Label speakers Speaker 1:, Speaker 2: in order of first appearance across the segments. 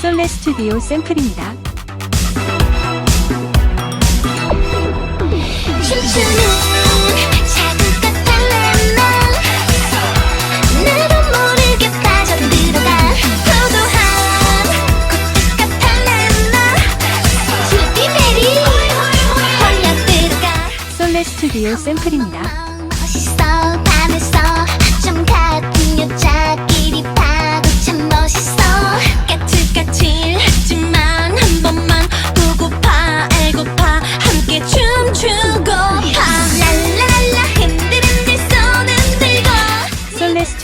Speaker 1: 솔레 스튜디오 샘플입니다. 솔레 스튜디오 샘플입니다.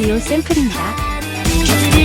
Speaker 1: 라디오 샘플입니다.